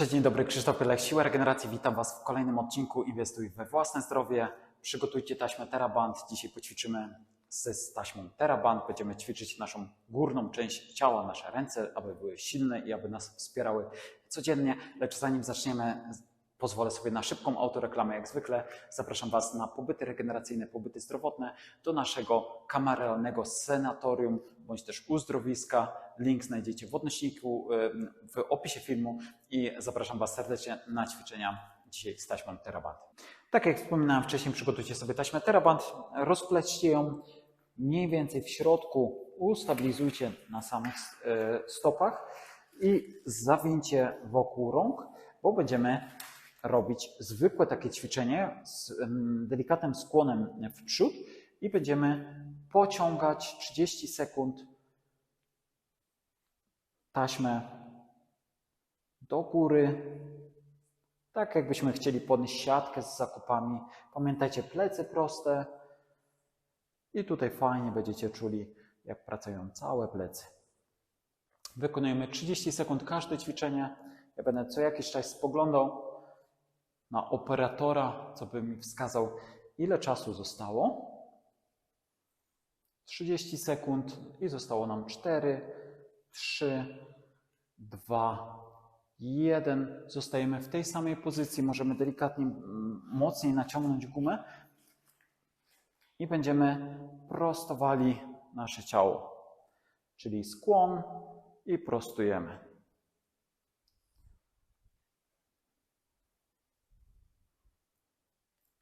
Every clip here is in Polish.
Cześć, dzień dobry, Krzysztof Pylek, Siła Regeneracji. Witam Was w kolejnym odcinku Inwestuj we własne zdrowie. Przygotujcie taśmę Teraband. Dzisiaj poćwiczymy z taśmą Teraband. Będziemy ćwiczyć naszą górną część ciała, nasze ręce, aby były silne i aby nas wspierały codziennie. Lecz zanim zaczniemy, pozwolę sobie na szybką autoreklamę. Jak zwykle zapraszam Was na pobyty regeneracyjne, pobyty zdrowotne do naszego kameralnego senatorium bądź też uzdrowiska. Link znajdziecie w odnośniku, w opisie filmu i zapraszam Was serdecznie na ćwiczenia dzisiaj z taśmą Teraband. Tak jak wspominałem wcześniej, przygotujcie sobie taśmę Teraband, rozplećcie ją mniej więcej w środku, ustabilizujcie na samych e, stopach i zawincie wokół rąk, bo będziemy robić zwykłe takie ćwiczenie z delikatnym skłonem w przód i będziemy pociągać 30 sekund taśmę do góry, tak jakbyśmy chcieli podnieść siatkę z zakupami. Pamiętajcie, plecy proste i tutaj fajnie będziecie czuli, jak pracują całe plecy. Wykonujemy 30 sekund każde ćwiczenie. Ja będę co jakiś czas spoglądał na operatora, co by mi wskazał, ile czasu zostało. 30 sekund i zostało nam 4, 3, 2, 1. Zostajemy w tej samej pozycji. Możemy delikatnie, mocniej naciągnąć gumę i będziemy prostowali nasze ciało, czyli skłon i prostujemy.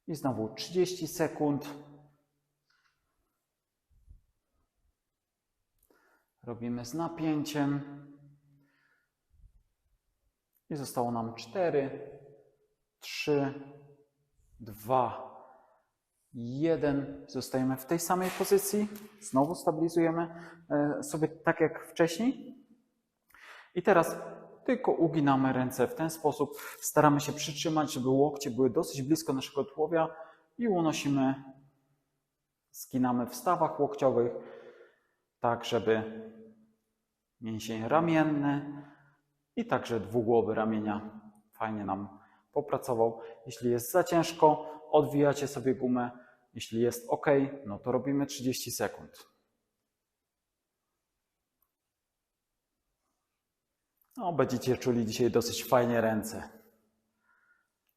I znowu 30 sekund. Robimy z napięciem. I zostało nam 4, 3, 2, 1. Zostajemy w tej samej pozycji. Znowu stabilizujemy e, sobie tak jak wcześniej. I teraz tylko uginamy ręce w ten sposób. Staramy się przytrzymać, żeby łokcie były dosyć blisko naszego tułowia i unosimy, skinamy w stawach łokciowych, tak żeby mięsień ramienny i także dwugłowy ramienia fajnie nam popracował. Jeśli jest za ciężko, odwijacie sobie gumę. Jeśli jest ok, no to robimy 30 sekund. No, będziecie czuli dzisiaj dosyć fajnie ręce.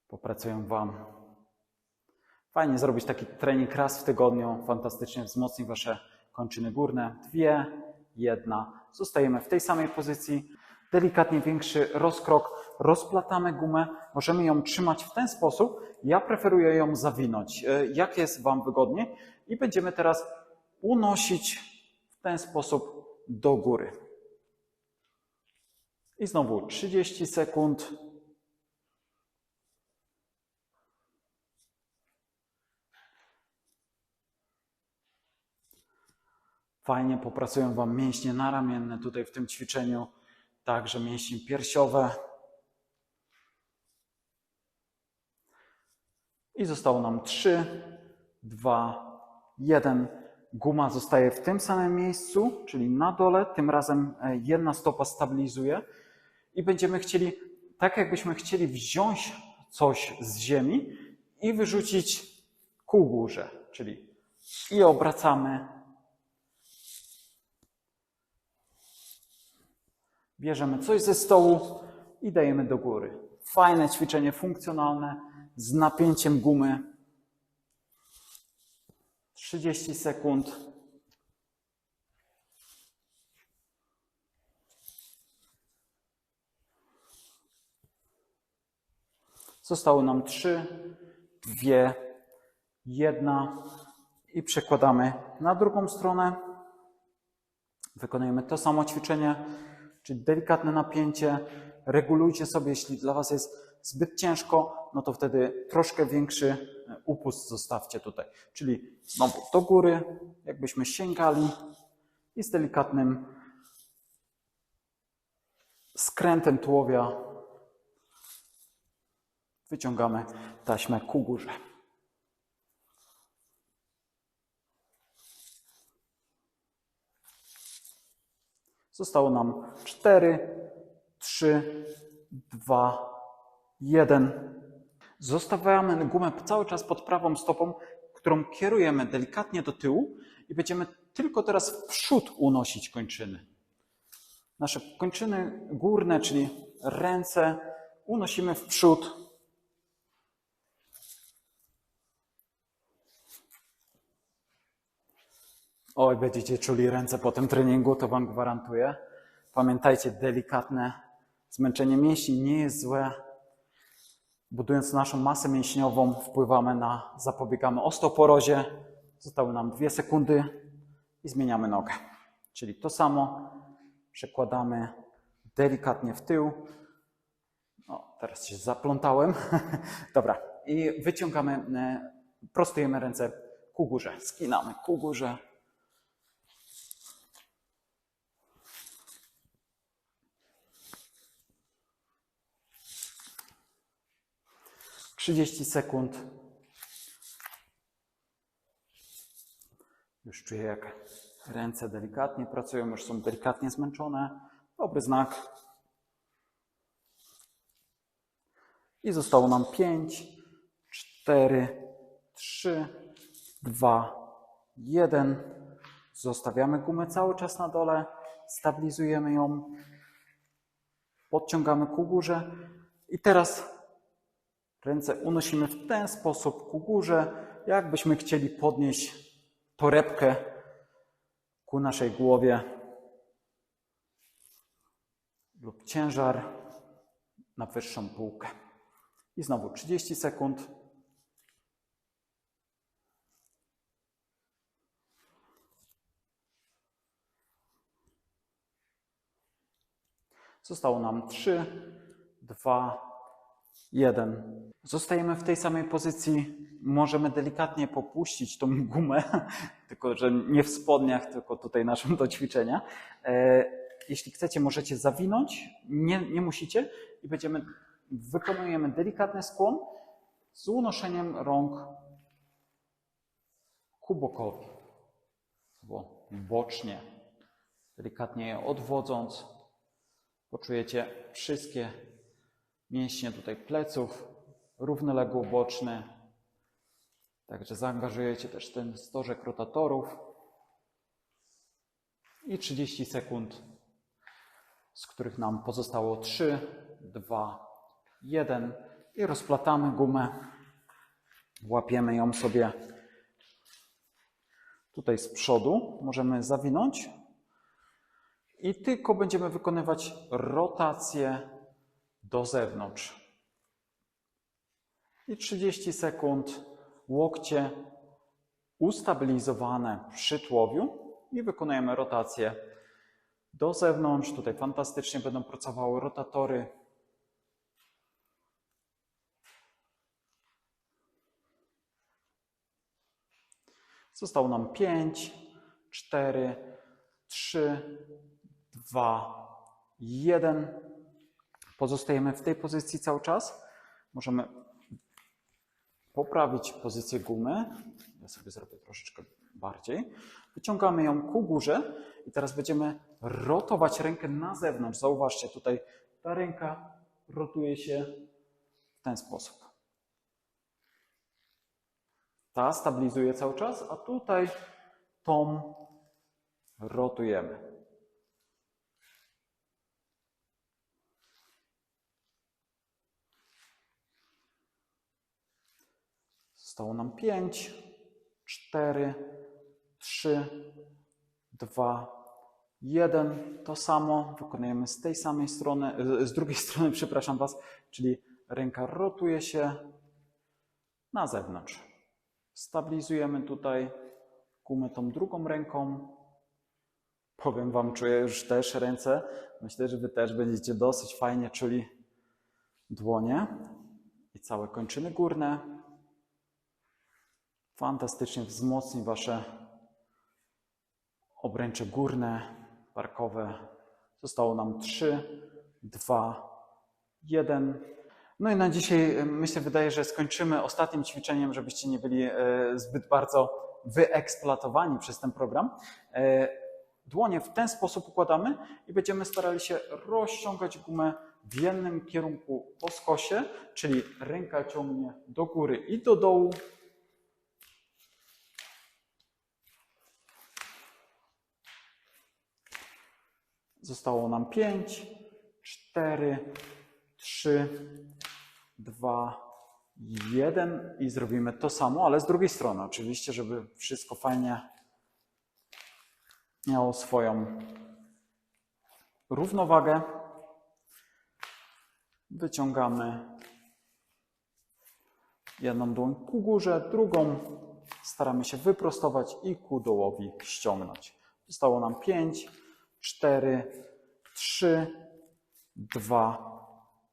Popracują Wam. Fajnie zrobić taki trening raz w tygodniu. Fantastycznie wzmocni Wasze kończyny górne. Dwie, jedna. Zostajemy w tej samej pozycji. Delikatnie większy rozkrok. Rozplatamy gumę. Możemy ją trzymać w ten sposób. Ja preferuję ją zawinąć. E, Jak jest Wam wygodnie. I będziemy teraz unosić w ten sposób do góry. I znowu 30 sekund. Fajnie popracują Wam mięśnie naramienne tutaj w tym ćwiczeniu, także mięśnie piersiowe. I zostało nam 3, 2, 1. Guma zostaje w tym samym miejscu, czyli na dole. Tym razem e, jedna stopa stabilizuje. I będziemy chcieli, tak jakbyśmy chcieli wziąć coś z ziemi i wyrzucić ku górze. Czyli i obracamy. Bierzemy coś ze stołu i dajemy do góry. Fajne ćwiczenie funkcjonalne z napięciem gumy. 30 sekund. Zostało nam 3, 2, 1 i przekładamy na drugą stronę. Wykonujemy to samo ćwiczenie, czyli delikatne napięcie. Regulujcie sobie, jeśli dla Was jest zbyt ciężko, no to wtedy troszkę większy upust zostawcie tutaj. Czyli znowu do góry, jakbyśmy sięgali i z delikatnym skrętem tułowia wyciągamy taśmę ku górze. Zostało nam 4, 3, 2, jeden. Zostawiamy gumę cały czas pod prawą stopą, którą kierujemy delikatnie do tyłu i będziemy tylko teraz w przód unosić kończyny. Nasze kończyny górne, czyli ręce, unosimy w przód. Oj, będziecie czuli ręce po tym treningu, to Wam gwarantuję. Pamiętajcie, delikatne zmęczenie mięśni nie jest złe. Budując naszą masę mięśniową, wpływamy na, zapobiegamy osteoporozie. Zostały nam dwie sekundy i zmieniamy nogę. Czyli to samo przekładamy delikatnie w tył. O, teraz się zaplątałem. Dobra, i wyciągamy, e, prostujemy ręce ku górze, skinamy ku górze. Trzydzieści sekund. Już czuję, jak ręce delikatnie pracują, już są delikatnie zmęczone. Dobry znak. I zostało nam 5, 4, 3, 2, 1. Zostawiamy gumę cały czas na dole, stabilizujemy ją, podciągamy ku górze i teraz ręce unosimy w ten sposób ku górze, jakbyśmy chcieli podnieść torebkę ku naszej głowie lub ciężar na wyższą półkę. I znowu 30 sekund. Zostało nam 3, 2, 1. Zostajemy w tej samej pozycji. Możemy delikatnie popuścić tą gumę, tylko że nie w spodniach, tylko tutaj naszym do ćwiczenia. E, jeśli chcecie, możecie zawinąć, nie, nie musicie i będziemy, wykonujemy delikatny skłon z unoszeniem rąk ku bokowi, albo bocznie, delikatnie je odwodząc. Poczujecie wszystkie mięśnie tutaj pleców, równoległy boczny. Także zaangażujecie też ten stożek rotatorów. I 30 sekund, z których nam pozostało 3, 2, 1. I rozplatamy gumę. Łapiemy ją sobie tutaj z przodu. Możemy zawinąć. I tylko będziemy wykonywać rotację do zewnątrz. I 30 sekund łokcie ustabilizowane przy tułowiu i wykonujemy rotację do zewnątrz. Tutaj fantastycznie będą pracowały rotatory. Zostało nam 5, 4, 3, 2, 1. Pozostajemy w tej pozycji cały czas. Możemy poprawić pozycję gumy. Ja sobie zrobię troszeczkę bardziej. Wyciągamy ją ku górze i teraz będziemy rotować rękę na zewnątrz. Zauważcie, tutaj ta ręka rotuje się w ten sposób. Ta stabilizuje cały czas, a tutaj tą rotujemy. Zostało nam 5, 4, 3, 2, 1. To samo wykonujemy z tej samej strony, z drugiej strony, przepraszam Was, czyli ręka rotuje się na zewnątrz. Stabilizujemy tutaj gumę tą drugą ręką. Powiem Wam, czuję już też ręce. Myślę, że Wy też będziecie dosyć fajnie czuli dłonie i całe kończyny górne fantastycznie wzmocni Wasze obręcze górne, barkowe. Zostało nam 3, 2, 1. No i na dzisiaj e, myślę, wydaje, że skończymy ostatnim ćwiczeniem, żebyście nie byli e, zbyt bardzo wyeksploatowani przez ten program. E, dłonie w ten sposób układamy i będziemy starali się rozciągać gumę w jednym kierunku po skosie, czyli ręka ciągnie do góry i do dołu. Zostało nam 5, 4, 3, 2, 1 i zrobimy to samo, ale z drugiej strony oczywiście, żeby wszystko fajnie miało swoją równowagę. Wyciągamy jedną dłoń ku górze, drugą staramy się wyprostować i ku dołowi ściągnąć. Zostało nam 5, 4, 3, 2,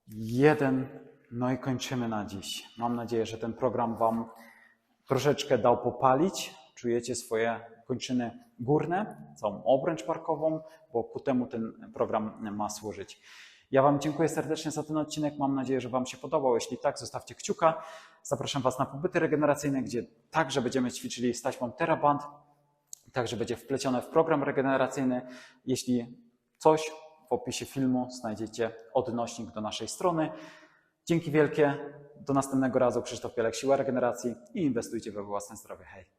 1. No i kończymy na dziś. Mam nadzieję, że ten program Wam troszeczkę dał popalić. Czujecie swoje kończyny górne, całą obręcz barkową, bo ku temu ten program ma służyć. Ja Wam dziękuję serdecznie za ten odcinek. Mam nadzieję, że Wam się podobał. Jeśli tak, zostawcie kciuka. Zapraszam Was na pobyty regeneracyjne, gdzie także będziemy ćwiczyli z taśmą Teraband. Także będzie wplecione w program regeneracyjny. Jeśli coś w opisie filmu znajdziecie odnośnik do naszej strony. Dzięki wielkie. Do następnego razu. Krzysztof Pielek, Siła Regeneracji i inwestujcie we własne zdrowie. Hej!